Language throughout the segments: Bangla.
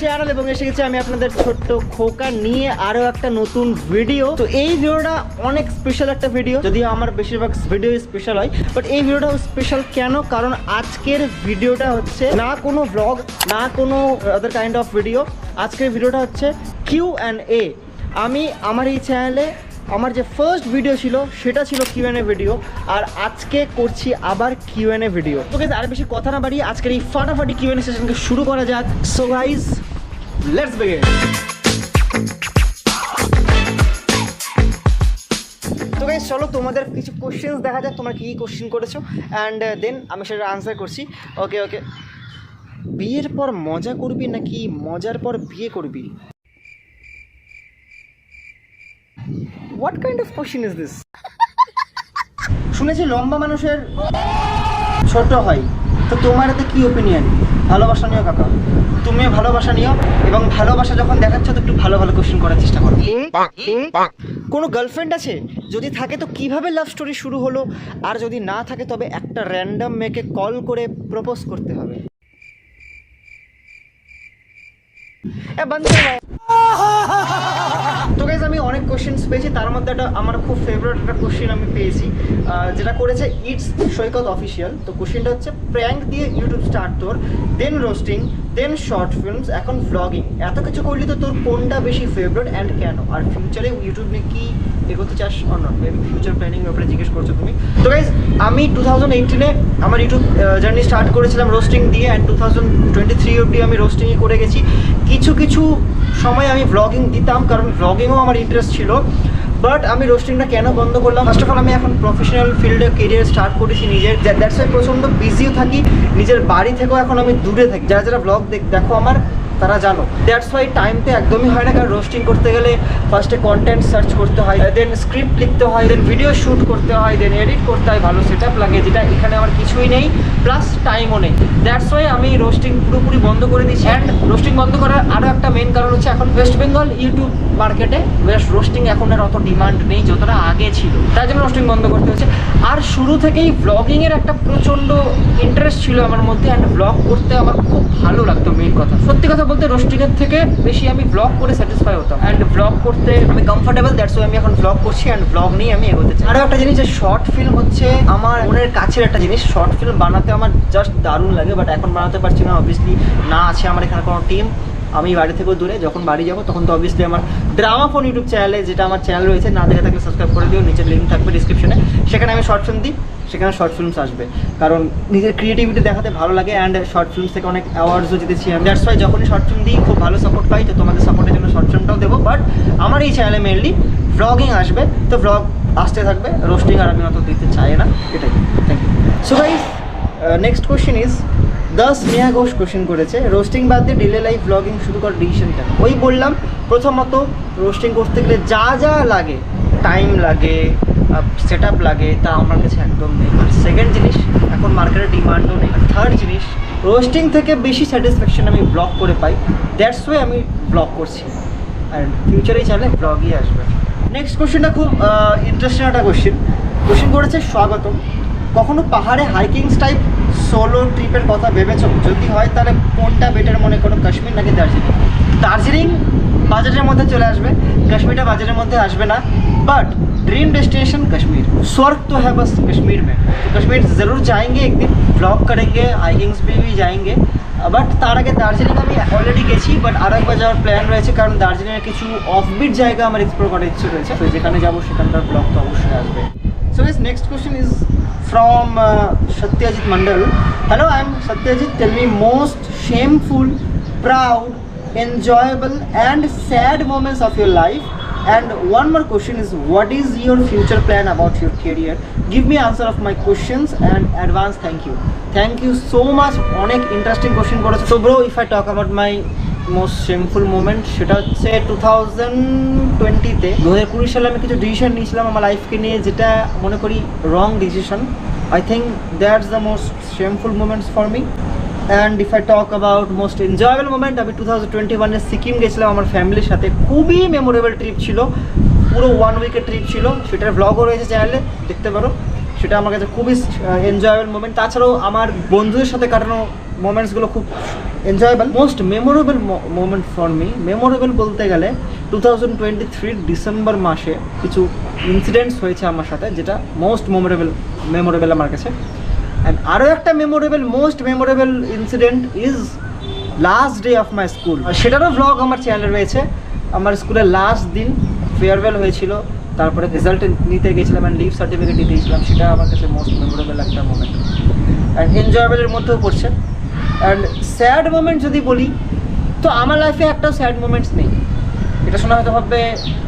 চ্যানেল এবং এসে আমি আপনাদের ছোট্ট খোকা নিয়ে আরও একটা নতুন ভিডিও তো এই ভিডিওটা অনেক স্পেশাল একটা ভিডিও যদিও আমার বেশিরভাগ ভিডিও স্পেশাল হয়। বাট এই ভিডিওটা স্পেশাল কেন? কারণ আজকের ভিডিওটা হচ্ছে না কোনো ব্লগ না কোনো আদার কাইন্ড অফ ভিডিও আজকের ভিডিওটা হচ্ছে কিউ অ্যান্ড এ আমি, আমার এই চ্যানেলে আমার যে ফার্স্ট ভিডিও ছিল সেটা ছিল কিউএনএ ভিডিও আর আজকে করছি আবার কিউএনএ ভিডিও তো guys, আর বেশি কথা না বাড়িয়ে আজকের এই ফাটাফাটি কিউএনএ সেশনকে শুরু করা যাক। সো গাইস লেটস বিগিন চলো তোমাদের কিছু কোশ্চেন্স দেখা যাক তোমরা কী কোশ্চেন করেছ। অ্যান্ড দেন আমি সেটা আনসার করছি। ওকে ওকে বিয়ের পর মজা করবি নাকি মজার পর বিয়ে করবি? What kind of question is this শুনেছি লম্বা মানুষের ছোট হয়। তো তোমার এতে কি ওপিনিয়ন ভালোবাসা নিও কাকা। তুমিও ভালোবাসা নিও এবং ভালোবাসা যখন দেখাচ্ছ তো একটু ভালো ভালো কোশ্চেন করার চেষ্টা করো। কোনো গার্লফ্রেন্ড আছে? যদি থাকে তো কীভাবে লাভ স্টোরি শুরু হলো? আর যদি না থাকে তবে একটা র্যান্ডম মেয়েকে কল করে প্রপোজ করতে হবে। এ বন্ধ। গাইজ আমি অনেক কোশ্চেন্স পেয়েছি। তার মধ্যে একটা আমার খুব ফেভারিট একটা কোশ্চেন আমি পেয়েছি যেটা করেছে ইটস সৈকত অফিসিয়াল তো কোশ্চেনটা হচ্ছে প্র্যাঙ্ক দিয়ে ইউটিউব স্টার্ট তোর then roasting then short films এখন ভ্লগিং এত কিছু করলি তো তোর কোনটা বেশি ফেভারিট অ্যান্ড কেন? আর ফিউচারে ইউটিউব নিয়ে কি এগোতে চাস? Or not maybe future planning ব্যাপারে জিজ্ঞেস করছ তুমি। তো গাইজ আমি টু থাউজেন্ড এইটিনে আমার ইউটিউব জার্নি স্টার্ট করেছিলাম রোস্টিং দিয়ে and two thousand twenty three অব্দি আমি রোস্টিংই করে গেছি। কিছু কিছু সময় আমি ভ্লগিং দিতাম, কারণ ভ্লগিংও আমার ইন্টারেস্ট ছিল। বাট আমি রোস্টিংটা কেন বন্ধ করলাম? ফার্স্ট অফ অল আমি এখন প্রফেশনাল ফিল্ডে কেরিয়ার স্টার্ট করেছি নিজের। দ্যাটস ওয়াই প্রচণ্ড বিজিও থাকি। নিজের বাড়ি থেকেও এখন আমি দূরে থাকি। যারা যারা ব্লগ দেখো আমার তারা জানো। দ্যাটস ওয়াই টাইমতে একদমই হয় না, কারণ রোস্টিং করতে গেলে ফার্স্টে কন্টেন্ট সার্চ করতে হয় দেন স্ক্রিপ্ট লিখতে হয় দেন ভিডিও শ্যুট করতে হয় দেন এডিট করতে হয়, ভালো সেট আপ লাগে, যেটা এখানে আমার কিছুই নেই প্লাস টাইমও নেই। দ্যাটস ওয়াই আমি রোস্টিং পুরোপুরি বন্ধ করে দিয়েছি। অ্যান্ড রোস্টিং বন্ধ করার আরও একটা মেন কারণ হচ্ছে এখন ওয়েস্ট বেঙ্গল ইউটিউব মার্কেটে ওয়েস্ট রোস্টিং এখন আর অত ডিমান্ড নেই, যতটা আগে ছিল। তাই জন্য রোস্টিং বন্ধ করতে হচ্ছে। আর শুরু থেকেই ব্লগিংয়ের একটা প্রচণ্ড ইন্টারেস্ট ছিল আমার মধ্যে অ্যান্ড ব্লগ করতে আমার খুব ভালো লাগতো মেন কথা। সত্যি কথা বলতে রোস্টিংয়ের থেকে বেশি আমি ব্লগ করে স্যাটিসফাই হতাম। অ্যান্ড ব্লগ করতে আমি কমফোর্টেবল দ্যাটস ওয়াই আমি এখন ব্লগ করছি অ্যান্ড ব্লগ নিয়ে আমি এগোতে চাই। আরও একটা জিনিস যে শর্ট ফিল্ম হচ্ছে, আমার মনের কাছের একটা জিনিস শর্ট ফিল্ম বানাতে আমার জাস্ট দারুণ লাগে বাট এখন বানাতে পারছি না অবভিয়াসলি না আছে আমার এখানে কোনো টিম আমি বাড়ি থেকেও দূরে, যখন বাড়ি যাব, তখন তো অবভিয়াসলি আমার ড্রামা ফোন ইউটিউব চ্যানেলে যেটা আমার চ্যানেল রয়েছে, না দেখে থাকলে সাবস্ক্রাইব করে দিও, নিচের লিঙ্ক থাকবে ডিসক্রিপশনে সেখানে আমি শর্ট ফিল্ম দিই, সেখানে শর্ট ফিল্মস আসবে। কারণ নিজের ক্রিয়েটিভিটি দেখাতে ভালো লাগে অ্যান্ড শর্ট ফিল্মস থেকে অনেক অ্যাওয়ার্ডসও জিতেছি আমি। দ্যাটস ওয়াই যখনই শর্ট ফিল্ম দিই, খুব ভালো সাপোর্ট পাই, তো তোমাদের সাপোর্টের জন্য শর্ট ফিল্মটাও দেবো। বাট আমার এই চ্যানেলে মেনলি ভ্লগিং আসবে, তো ভ্লগ আসতে থাকবে রোস্টিং আর আমি অত দিতে চাই না, এটাই। Thank you so guys next question is the Sneha Ghosh question করেছে রোস্টিং বাদ দিয়ে ডেলি লাইফ ব্লগিং শুরু করার ডিসিশন কেন? ওই বললাম, প্রথমত রোস্টিং করতে গেলে যা যা লাগে টাইম লাগে সেট লাগে, তা আমার কাছে একদম নেই। আর সেকেন্ড জিনিস, এখন মার্কেটে ডিমান্ডও নেই। আর থার্ড জিনিস রোস্টিং থেকে বেশি স্যাটিসফ্যাকশন আমি ব্লগ করে পাই। দ্যাটস ওয়ে আমি ব্লগ করছি। আর ফিউচারেই চাইলে ব্লগই আসবে। নেক্সট কোশ্চেনটা খুব ইন্টারেস্টিং একটা কোশ্চেন কোশ্চেন করেছে, স্বাগতম। কখনো পাহাড়ে হাইকিং টাইপ সোলো ট্রিপের কথা ভেবেছো যদি হয় তাহলে কোনটা বেটার মনে করো কাশ্মীর নাকি দার্জিলিং দার্জিলিং বাজেটের মধ্যে চলে আসবে কাশ্মীরটা বাজেটের মধ্যে আসবে না বাট ड्रीम डेस्टिनेशन कश्मीर स्वर्ग तो है बस कश्मीर में तो कश्मीर ज़रूर जाएंगे एक दिन ব্লগ करेंगे हाइकिंग्स पे भी जाएंगे বাট তার আগে দার্জিলিং আমি অলরেডি গেছি বাট আর একবার যাওয়ার প্ল্যান রয়েছে কারণ দার্জিলিংয়ের কিছু অফবিট জায়গা আমার এক্সপ্লোর করার ইচ্ছে রয়েছে তো যেখানে যাবো সেখানকার ব্লগ তো অবশ্যই আসবে so is next question is from Satyajit Mondal hello I am Satyajit. Tell me most shameful, proud, enjoyable and sad moments of your life and one more question is what is your future plan about your career give me answer of my questions and advance thank you thank you so much interesting question করেছ so bro if I talk about my most shameful moment সেটা হচ্ছে টু থাউজেন্ড টোয়েন্টিতে দু হাজার কুড়ি সালে আমি কিছু ডিসিশন নিয়েছিলাম আমার লাইফকে নিয়ে, যেটা মনে করি wrong decision I think that's the most shameful moments for me and if I talk about most enjoyable moment আমি টু থাউজেন্ড টোয়েন্টি ওয়ানে সিকিম গেছিলাম আমার ফ্যামিলির সাথে। খুবই মেমোরেবল ট্রিপ ছিল, পুরো ওয়ান উইকের ট্রিপ ছিল। সেটার ব্লগও রয়েছে চ্যানেলে দেখতে পারো। সেটা আমার কাছে খুবই এনজয়েবল মোমেন্ট তাছাড়াও আমার বন্ধুদের সাথে কাটানো মোমেন্টসগুলো খুব enjoyable most memorable moment for me memorable বলতে গেলে টু থাউজেন্ড টোয়েন্টি থ্রির ডিসেম্বর মাসে কিছু ইনসিডেন্টস হয়েছে আমার সাথে যেটা মোস্ট মেমোরেবল মেমোরেবল আমার কাছে. অ্যান্ড আরও একটা memorable most memorable incident is last day of my school সেটারও ব্লগ আমার চ্যানেলে রয়েছে। আমার স্কুলের লাস্ট দিন ফেয়ারওয়েল হয়েছিল তারপরে রেজাল্ট নিতে গেছিলাম অ্যান্ড লিভ সার্টিফিকেট দিতে গেছিলাম সেটা আমার কাছে মোস্ট মেমোরেবল একটা মোমেন্ট অ্যান্ড এনজয়েবলের মধ্যেও পড়ছে। অ্যান্ড স্যাড মোমেন্ট যদি বলি তো আমার লাইফে একটা স্যাড মোমেন্টস নেই। এটা শোনা হয়তো ভাববে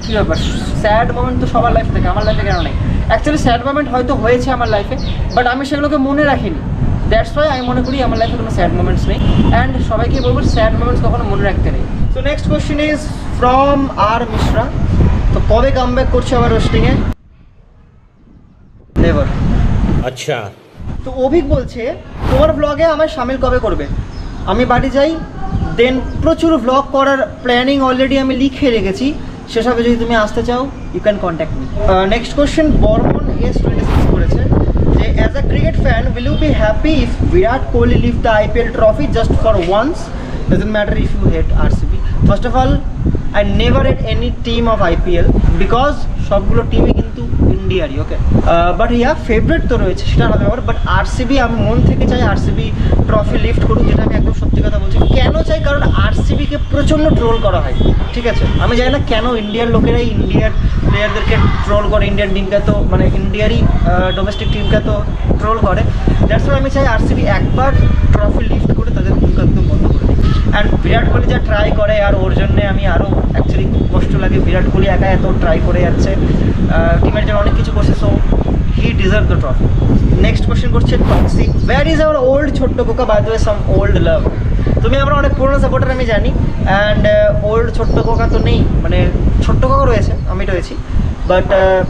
কী ব্যাপার? স্যাড মোমেন্ট তো সবার লাইফ থেকে আমার লাইফে কেন নেই? অ্যাকচুয়ালি স্যাড মোমেন্ট হয়তো হয়েছে আমার লাইফে বাট আমি সেগুলোকে মনে রাখিনি। দ্যাটস ওয়াই আমি মনে করি আমার লাইফে কোনো স্যাড মোমেন্টস নেই। অ্যান্ড সবাইকে বলব স্যাড মোমেন্টস কখনো মনে রাখতে নেই। So next question is from R Mishra তো কবে কাম ব্যাক করছে আমার রোস্টিংয়ে নেভার আচ্ছা। তো অভিক বলছে তোমার ব্লগে আমার সামিল কবে করবে? আমি বাড়ি যাই দেন প্রচুর ব্লগ করার প্ল্যানিং অলরেডি আমি লিখে রেখেছি। সেসবে যদি তুমি আসতে চাও you can contact me next question Barman S twenty করেছে যে as a cricket fan will you be happy if Virat Kohli leave the IPL trophy just for once doesn't matter if you hate R CB first of all I never hate any team of IPL because সবগুলো টিমই কিন্তু ইন্ডিয়ারই ওকে বাট ইয়া ফেভারিট তো রয়েছে, সেটা আলাদা ব্যাপার। বাট আরসিবি আমি মন থেকে চাই আরসিবি ট্রফি লিফট করুক, যেটা আমি একদম সত্যি কথা বলছি। কেন চাই? কারণ আরসিবিকে প্রচণ্ড ট্রোল করা হয়, ঠিক আছে? আমি জানি না কেন ইন্ডিয়ার লোকেরাই ইন্ডিয়ার প্লেয়ারদেরকে ট্রোল করে ইন্ডিয়ান টিমকে তো মানে ইন্ডিয়ারই ডোমেস্টিক টিমকে তো ট্রোল করে। দ্যাটস আমি চাই আরসিবি একবার ট্রফি লিফট করে তাদের মুখ একদম বন্ধ করে। অ্যান্ড বিরাট কোহলি যা ট্রাই করে, আর ওর জন্যে আমি আরও অ্যাকচুয়ালি খুব কষ্ট লাগে বিরাট কোহলি একা এত ট্রাই করে যাচ্ছে। টিমের জন্য অনেক কিছু করছে so he deserve the trophy next question করছে toxic war is our old ছোট্ট Coca by the same old love তুমি আমরা অনেক পুরনো সাপোর্টার আমি জানি। অ্যান্ড ওল্ড ছোট্ট কোকা তো নেই মানে ছোট্ট কোকা রয়েছে, আমি রয়েছি। বাট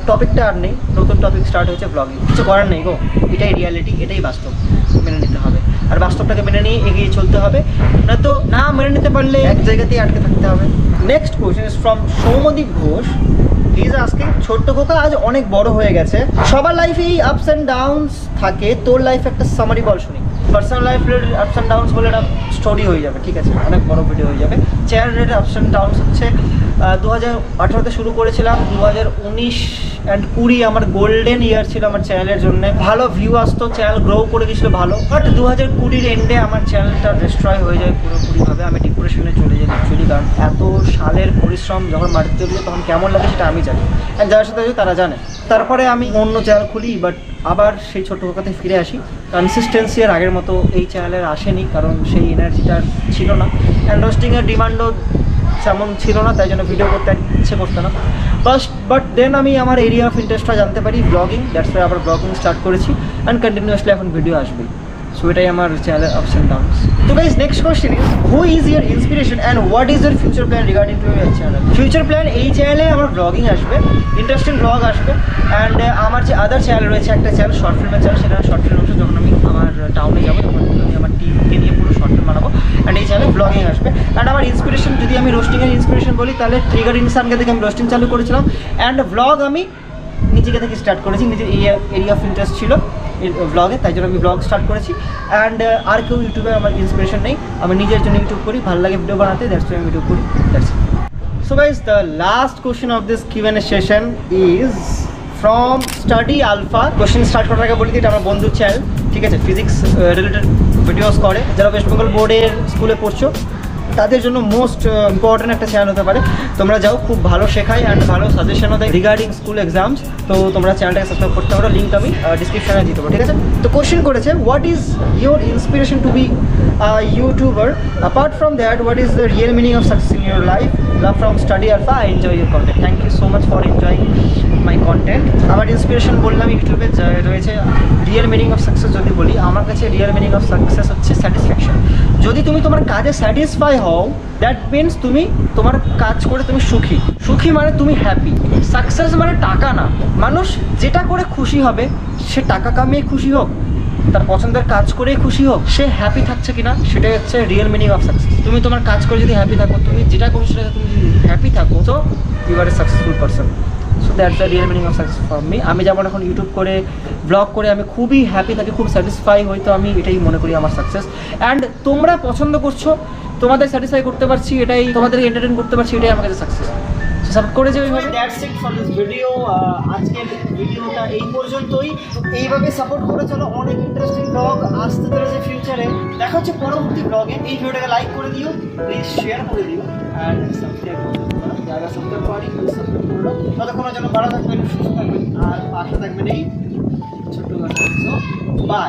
টপিকটা আর নেই। নতুন টপিক স্টার্ট হয়েছে ব্লগিং কিছু করার নেই গো। এটাই রিয়ালিটি এটাই বাস্তব। মেনে নিতে হবে। আর বাস্তবটাকে মেনে নিয়ে এগিয়ে চলতে হবে। না তো না মেনে নিতে পারলে এক জায়গাতেই আটকে থাকতে হবে। Next question is from Soumadip Ghosh. Is আজকে ছোট্ট কোকা আজ অনেক বড় হয়ে গেছে। সবার লাইফে এই আপস অ্যান্ড ডাউনস থাকে। তোর লাইফে একটা সামারি বল শুনি। Personal life related ups and downs বলে একটা স্টোরি হয়ে যাবে, ঠিক আছে? অনেক বড় ভিডিও হয়ে যাবে। চেয়ার রিলেটেড আপস অ্যান্ড ডাউনস হচ্ছে। দু হাজার আঠারোতে শুরু করেছিলাম। দু হাজার উনিশ অ্যান্ড কুড়ি আমার গোল্ডেন ইয়ার ছিল আমার চ্যানেলের জন্য। ভালো ভিউ আসতো চ্যানেল গ্রো করে গেছিল ভালো। বাট দু হাজার কুড়ির এন্ডে আমার চ্যানেলটা ডিস্ট্রয় হয়ে যায় পুরোপুরিভাবে। আমি ডিপ্রেশনে চলে যাই অ্যাকচুয়ালি কারণ এত সালের পরিশ্রম যখন মাটিতে উঠল তখন কেমন লাগে সেটা আমি জানি। অ্যান্ড যারা সাথে তারা জানে। তারপরে আমি অন্য চ্যানেল খুলি বাট আবার সেই ছোটো কোকাতে ফিরে আসি। কনসিস্টেন্সি আগের মতো এই চ্যানেলের আসেনি, কারণ সেই এনার্জিটা ছিল না। অ্যান্ড রোস্টিংয়ের ডিমান্ডও তেমন ছিল না, তাই জন্য ভিডিও করতে ইচ্ছে করতো না। বাস বাট দেন আমি আমার এরিয়া অফ ইন্টারেস্টটা জানতে পারি ব্লগিং দ্যাটস ওয়াই আবার ব্লগিং স্টার্ট করেছি অ্যান্ড কন্টিনিউয়াসলি এখন ভিডিও আসবেই সো এটাই আমার চ্যানেলের আপস অ্যান্ড ডাউনস তো guys next question is who is your inspiration and what is your future plan regarding to your channel future plan এই চ্যানেলে আমার ব্লগিং আসবে ইন্টারেস্টিং ব্লগ আসবে অ্যান্ড আমার যে আদার চ্যানেল রয়েছে, একটা চ্যানেল শর্ট ফিল্মের চ্যানেল সেখানে শর্ট ফিল্ম যখন আমি আমার টাউনে যাব, তখন আমি আমার টিমকে নিয়ে পুরো শর্ট ফিল্ম বানাবো অ্যান্ড এই চ্যানেলে ব্লগিং আসবে অ্যান্ড আমার ইন্সপিরেশন যদি আমি রোস্টিংয়ের ইন্সপিরেশন বলি, তাহলে ট্রিগার ইনসানকে দেখে আমি রোস্টিং চালু করেছিলাম। অ্যান্ড ব্লগ আমি নিজেকে থেকে স্টার্ট করেছি, নিজের এরিয়া এরিয়া অফ ইন্টারেস্ট ছিল ব্লগে তাই জন্য আমি ব্লগ স্টার্ট করেছি। অ্যান্ড আর কেউ ইউটিউবে আমার ইন্সপিরেশন নেই, আমি নিজের জন্য ইউটিউব করি, ভালো লাগে ভিডিও বানাতে দ্যাটস আমি ইউটিউব করি so guys the last question of this a session is from Study Alpha question start করার আগে বলি এটা আমার বন্ধুর চ্যানেল ঠিক আছে? ফিজিক্স রিলেটেড ভিডিওস করে, যারা ওয়েস্ট বেঙ্গল বোর্ডের স্কুলে পড়ছো তাদের জন্য মোস্ট ইম্পর্টেন্ট একটা চ্যানেল হতে পারে। তোমরা যাও, খুব ভালো শেখায় অ্যান্ড ভালো সাজেশনও দেয় রিগার্ডিং স্কুল এক্সামস তো তোমরা চ্যানেলটাকে সাবস্ক্রাইব করতে পারো লিঙ্ক আমি ডিসক্রিপশনে দিয়ে দেবো, ঠিক আছে? তো কোশ্চেন করেছে what is your inspiration to be YouTuber apart from that what is the real meaning of success in your life love from Study Alpha I enjoy your content thank you so much for enjoying my content আমার ইন্সপিরেশন বললাম ইউটিউবে রয়েছে রিয়েল মিনিং অফ সাকসেস যদি বলি, আমার কাছে রিয়েল মিনিং অফ সাকসেস হচ্ছে স্যাটিসফ্যাকশন যদি তুমি তোমার কাজে স্যাটিসফাই হও দ্যাট মিনস তুমি তোমার কাজ করে তুমি সুখী। সুখী মানে তুমি হ্যাপি সাকসেস মানে টাকা না। মানুষ যেটা করে খুশি হবে, সে টাকা কামিয়ে খুশি হোক, তার পছন্দের কাজ করেই খুশি হোক, সে হ্যাপি থাকছে কিনা, সেটাই হচ্ছে রিয়েল মিনিং অফ সাকসেস তুমি তোমার কাজ করে যদি হ্যাপি থাকো, তুমি যেটা করছ সেটা তুমি যদি হ্যাপি থাকো তো you are a successful person so that's the real meaning of success for me আমি যেমন এখন ইউটিউব করে ব্লগ করে, আমি খুবই হ্যাপি থাকি, খুব স্যাটিসফাই হই, তো আমি এটাই মনে করি আমার সাকসেস অ্যান্ড তোমরা পছন্দ করছ, তোমাদের স্যাটিসফাই করতে পারছি, এটাই তোমাদেরকে এন্টারটেন করতে পারছি, এটাই আমার কাছে সাকসেস করে যে ওইভাবে ভিডিও আজকের ভিডিওটা এই পর্যন্তই। এইভাবে সাপোর্ট করে অনেক ব্লগ আসতে ফিউচারে দেখা হচ্ছে পরবর্তী ব্লগে এই ভিডিওটাকে লাইক করে দিও প্লিজ শেয়ার করে দিও অ্যান্ড সাবস্ক্রাইব করতে পারো যারা সাবস্ক্রাইব পারি ততক্ষণের জন্য ভালো থাকবেন, সুস্থ থাকবেন। আর পাশে থাকবেন এই ছোট্ট বাই